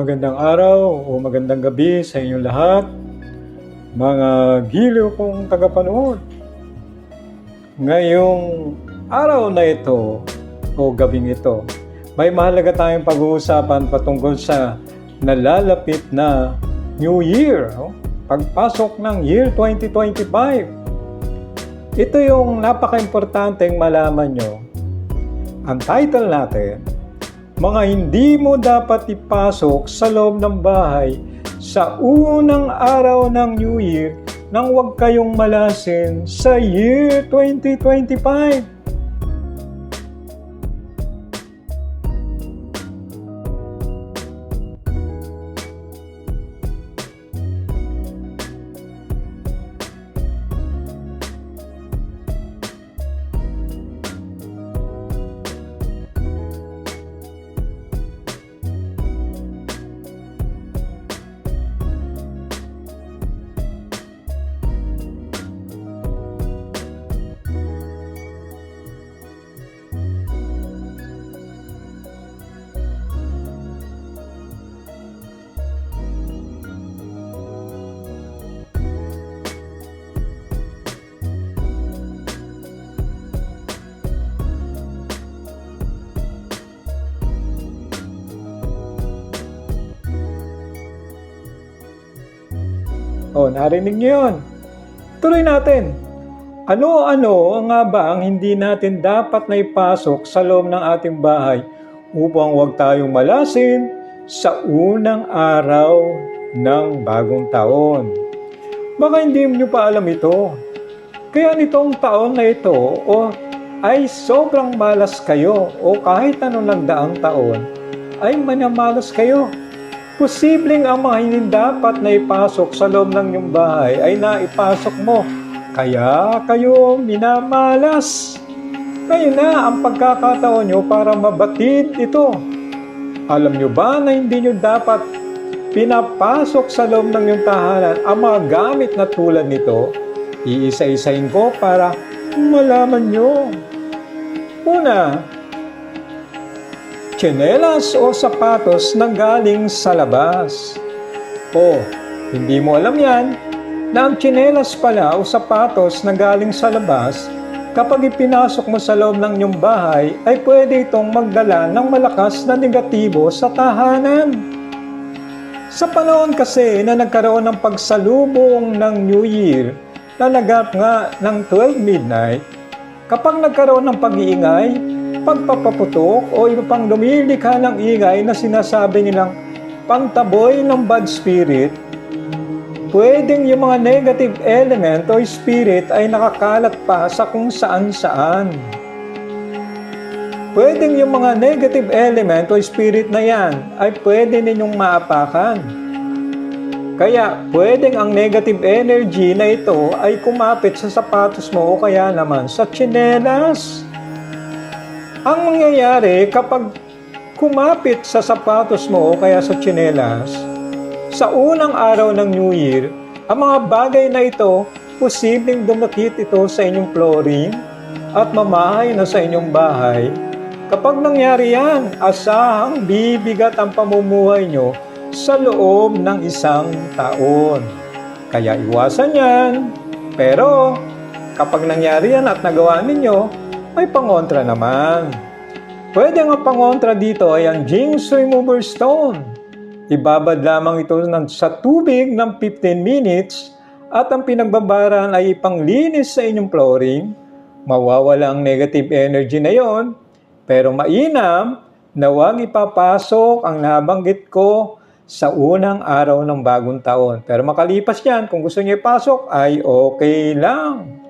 Magandang araw o magandang gabi sa inyong lahat, mga giliw kong tagapanood. Ngayong araw na ito o gabing ito, may mahalaga tayong pag-uusapan patungkol sa nalalapit na New Year, pagpasok ng year 2025. Ito yung napaka-importanteng malaman nyo. Ang title natin, mga hindi mo dapat ipasok sa loob ng bahay sa unang araw ng New Year nang huwag kayong malasin sa year 2025. O, narinig niyo yun. Tuloy natin. Ano-ano nga ba ang hindi natin dapat na ipasok sa loob ng ating bahay upang huwag tayong malasin sa unang araw ng bagong taon? Baka hindi niyo pa alam ito. Kaya nitong taon na ito o ay sobrang malas kayo o kahit anong nagdaang taon ay manamalas kayo. Posibleng ang mga hindi dapat na ipasok sa loob ng iyong bahay ay naipasok mo. Kaya kayo minamalas. Ngayon na ang pagkakataon nyo para mabatid ito. Alam nyo ba na hindi nyo dapat pinapasok sa loob ng iyong tahanan ang mga gamit na tulad nito? Iisa-isahin ko para malaman nyo. Una, tsinelas o sapatos na galing sa labas. O, hindi mo alam yan, na ang tsinelas pala o sapatos na galing sa labas, kapag ipinasok mo sa loob ng iyong bahay, ay pwede itong magdala ng malakas na negatibo sa tahanan. Sa panahon kasi na nagkaroon ng pagsalubong ng New Year, na nagap nga ng 12 midnight, kapag nagkaroon ng pag-iingay, pagpapaputok o iba pang lumilikha ng ingay na sinasabi nilang pangtaboy ng bad spirit, pwedeng yung mga negative element o spirit ay nakakalat pa sa kung saan-saan. Pwedeng yung mga negative element o spirit na yan ay pwede ninyong maapakan. Kaya pwedeng ang negative energy na ito ay kumapit sa sapatos mo o kaya naman sa tsinelas. Ang mangyayari kapag kumapit sa sapatos mo o kaya sa tsinelas, sa unang araw ng New Year, ang mga bagay na ito, posibleng dumakit ito sa inyong flooring at mamahay na sa inyong bahay. Kapag nangyari yan, asahang bibigat ang pamumuhay nyo sa loob ng isang taon. Kaya iwasan yan. Pero kapag nangyari yan at nagawa ninyo, may pangontra naman. Pwede nga pangontra dito ay ang Jing Sui Mover Stone. Ibabad lamang ito ng, sa tubig ng 15 minutes at ang pinagbabaran ay ipanglinis sa inyong flooring. Mawawala ang negative energy na yon, pero mainam na huwag ipapasok ang nabanggit ko sa unang araw ng bagong taon. Pero makalipas yan, kung gusto niyo ipasok, ay okay lang.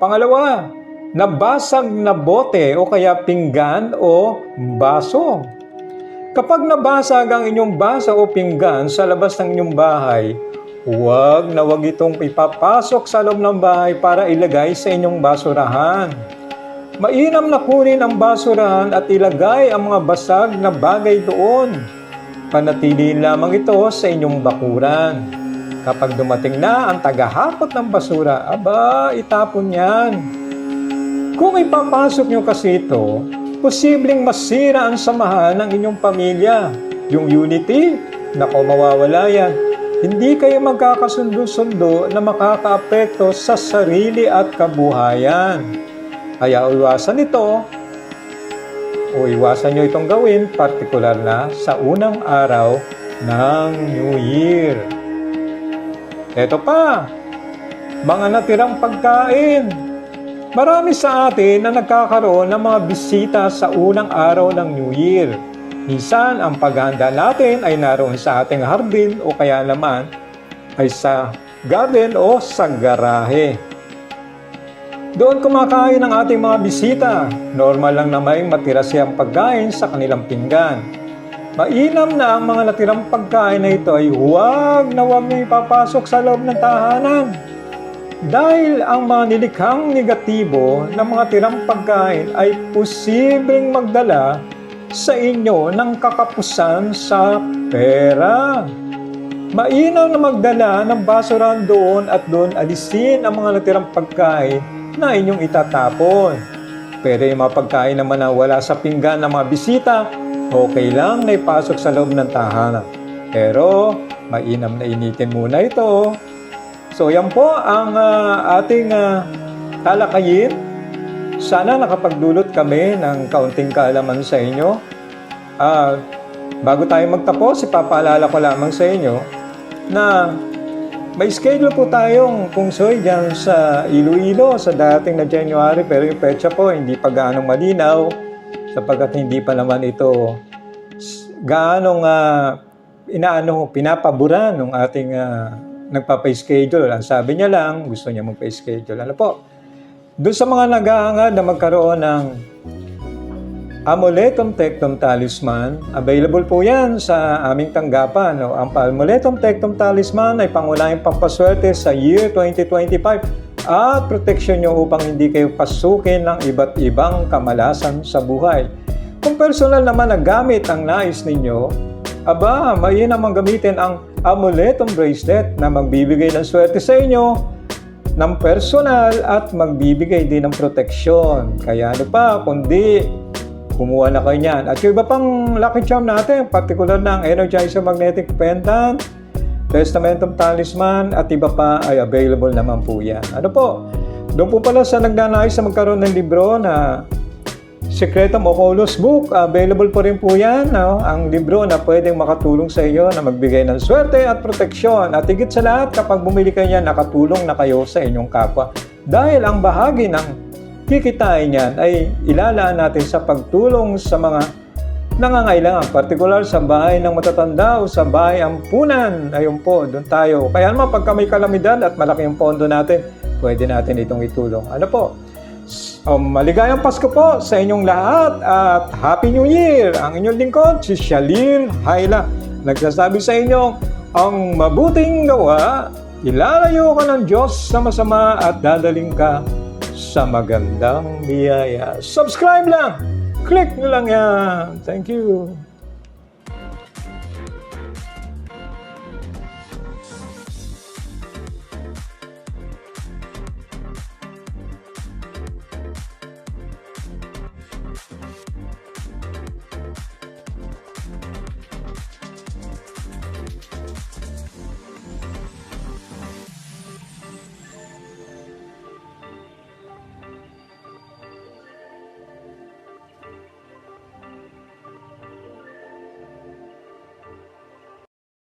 Pangalawa, nabasag na bote o kaya pinggan o baso. Kapag nabasag ang inyong basa o pinggan sa labas ng inyong bahay, huwag na huwag itong ipapasok sa loob ng bahay para ilagay sa inyong basurahan. Mainam na kunin ang basurahan at ilagay ang mga basag na bagay doon. Panatiliin lamang ito sa inyong bakuran. Kapag dumating na ang tagahakot ng basura, aba, itapon yan. Kung ipapasok nyo kasi ito, posibleng masira ang samahan ng inyong pamilya, yung unity, nako mawawala yan. Hindi kayo magkakasundo-sundo na makakaapekto sa sarili at kabuhayan. Kaya iwasan ito o iwasan nyo itong gawin, partikular na sa unang araw ng New Year. Ito pa, mga natirang pagkain. Marami sa atin na nagkakaroon ng mga bisita sa unang araw ng New Year. Minsan, ang paghahanda natin ay naroon sa ating hardin o kaya naman ay sa garden o sa garahe. Doon kumakain ang ating mga bisita. Normal lang na may matira siyang pagkain sa kanilang pinggan. Mainam na ang mga natirang pagkain na ito ay huwag na huwag na ipapasok sa loob ng tahanan. Dahil ang mga nilikhang negatibo ng mga tirang pagkain ay posibleng magdala sa inyo ng kakapusan sa pera. Mainam na magdala ng basurahan doon at doon alisin ang mga natirang pagkain na inyong itatapon. Pero yung mga pagkain naman na wala sa pinggan ng mga bisita, okay lang na ipasok sa loob ng tahanan. Pero mainam na initin muna ito. So yan po ang ah, ating uh, talakayin. Sana nakapagdulot kami ng kaunting kaalaman sa inyo. Ah, bago tayo magtapos, ipapaalala ko lamang sa inyo na may schedule po tayong kungsoy dyan sa Iloilo sa dating na January pero yung petsa po hindi pa gaano malinaw sapagkat hindi pa naman ito s- gaano nga inaano, pinapabura ng ating uh, nagpapa-schedule. Ang sabi niya lang, gusto niya magpa-schedule. Ano po? Doon sa mga nag-aangad na magkaroon ng Amuletum Tectum Talisman, available po yan sa aming tanggapan. No? Ang Amuletum Tectum Talisman ay pangunahing pampaswerte sa year 2025 at proteksyon nyo upang hindi kayo pasukin ng iba't ibang kamalasan sa buhay. Kung personal naman na gamit ang nais ninyo, aba, may naman gamitin ang Amuletum Bracelet na magbibigay ng swerte sa inyo ng personal at magbibigay din ng proteksyon. Kaya ano pa, kundi kumuha na kayo niyan. At yung iba pang lucky charm natin, particular na ang Energizer Magnetic Pendant, Testamentum Talisman, at iba pa ay available naman po yan. Ano po? Doon po pala sa nagnanais na magkaroon ng libro na Secretum Oculus Book, available po rin po yan. No? Ang libro na pwedeng makatulong sa iyo na magbigay ng swerte at proteksyon. At higit sa lahat, kapag bumili kayo niyan, nakatulong na kayo sa inyong kapwa. Dahil ang bahagi ng kikitain niyan ay ilalaan natin sa pagtulong sa mga nangangailangan, partikular sa bahay ng matatanda o sa bahay ampunan. Ayun po, doon tayo. Kaya naman pagka may kalamidad at malaki ang pondo natin, pwede natin itong itulong. Ano po? Um, maligayang Pasko po sa inyong lahat at Happy New Year! Ang inyong lingkod, si Shalil Hayla. Nagsasabi sa inyo, ang mabuting gawa, ilalayo ka ng Diyos sa masama at dadaling ka sa magandang biyaya. Subscribe lang! Click nyo lang yan. Thank you.